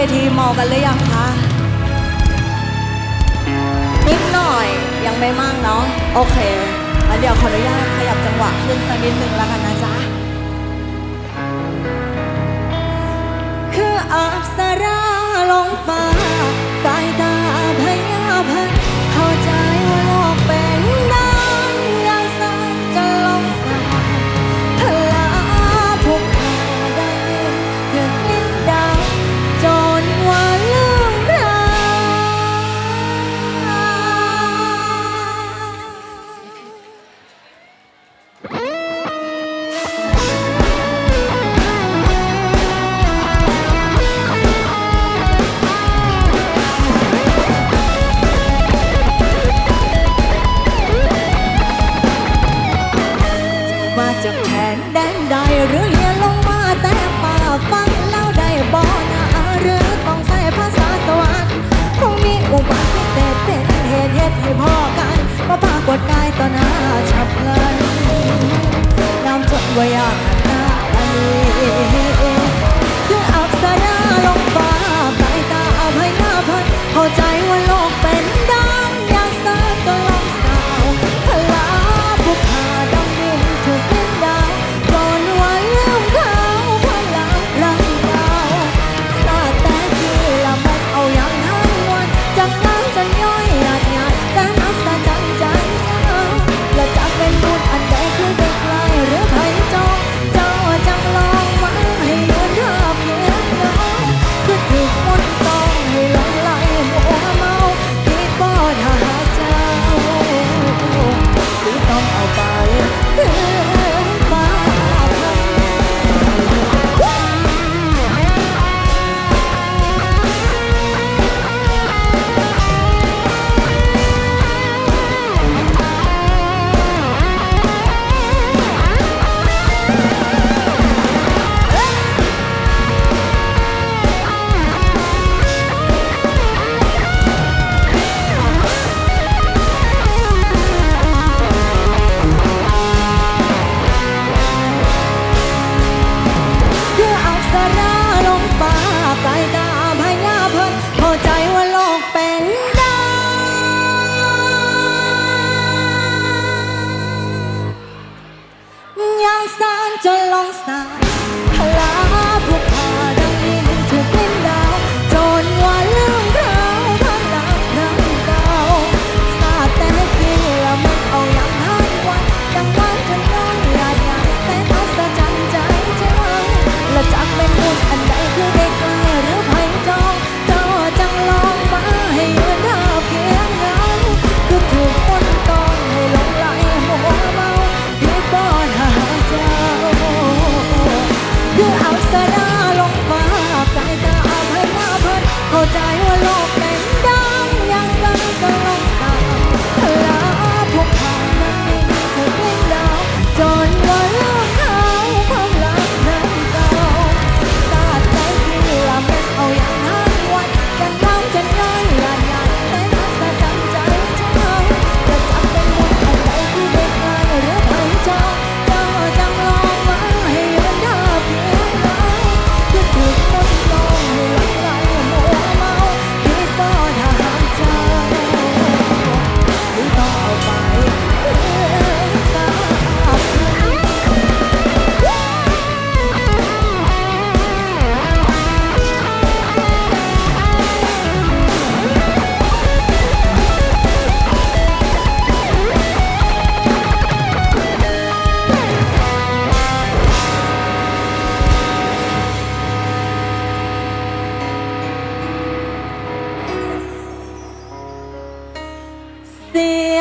เวทีเมากันหรือยังคะนิดหน่อยยังไม่มากเนาะโอเคงั้นเดี๋ยวขออนุญาตขยับจังหวะขึ้นสักนิดหนึ่งแล้วกันนะจ๊ะคืออับสราลงฟ้า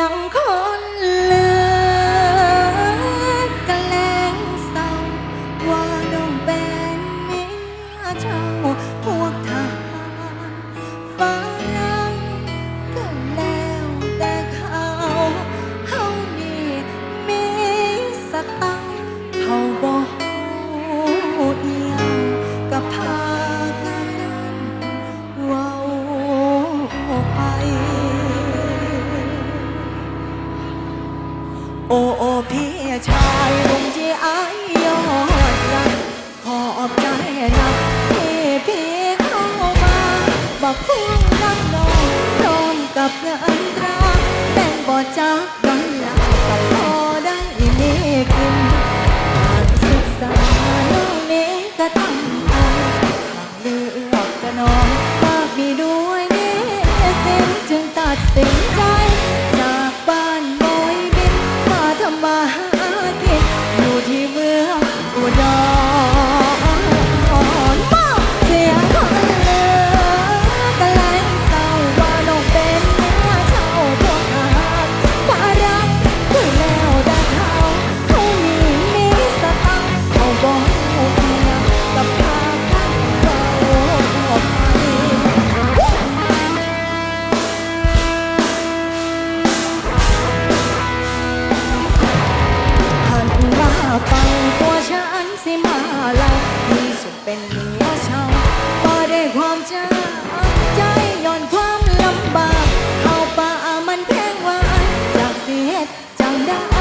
างคน บอกเพียงน้ำนองพร้อมกับเงินตราแบ่งบ่จ้า 다.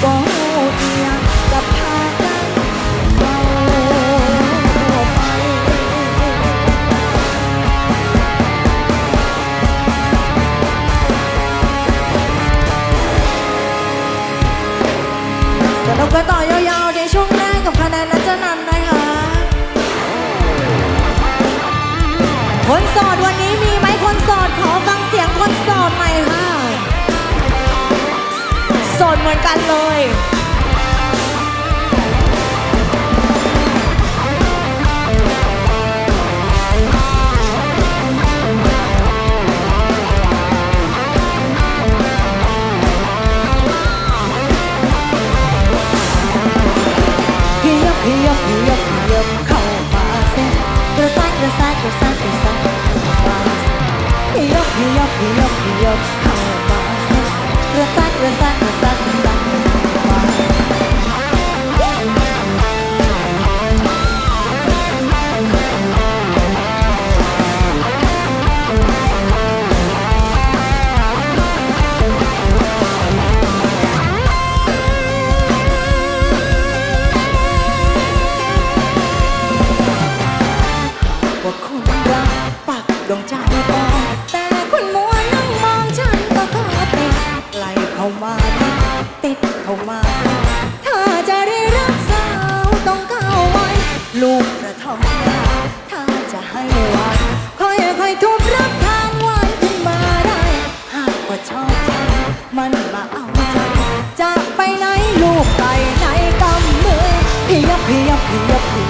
光。 เหมือนกันเลย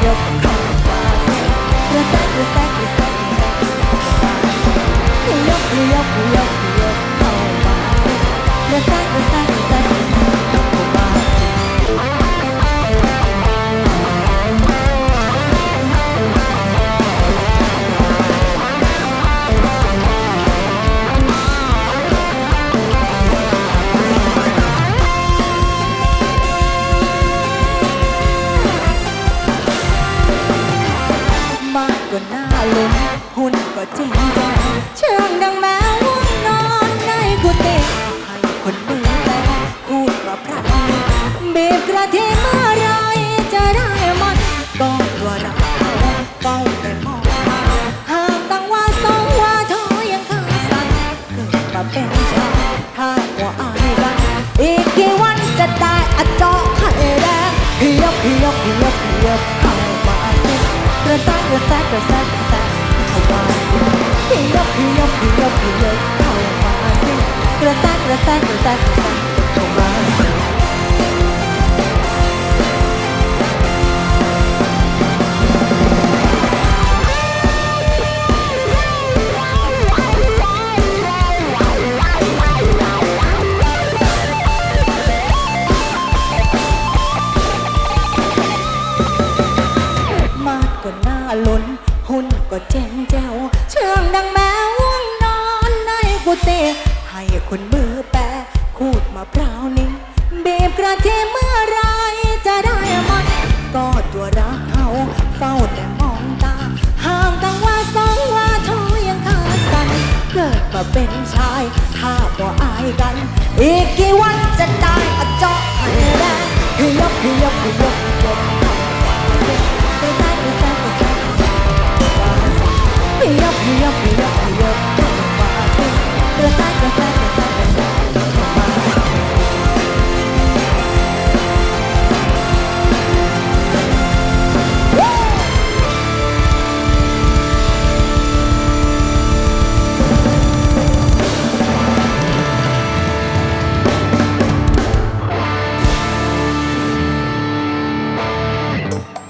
up. บีบกระเทิเมื่อยจะได้มันต้องตัวเราฝ้องไปมองหากตั้งว่าสองว่าเธอยังข้างสั่นเกิดมาเป็นชายถ้าว่าอายรักอีกกี่วันจะได้อจอกไข่แดงพี่ยกพี่ยกพี่ยกพี่ยกเข้ามาสิกระซักกระแซกกระแซกกระแซกเข้ามาสิเฮียกพี่ยกพี่ยกพี่ยกเข้ามาสิกระแซกกระแซกกระแซกกระแซก เป็นชาย ถ้าบ่อายกัน อีกกี่วันจะได้อจ่อให้แดงให้ยกให้ยกให้ยก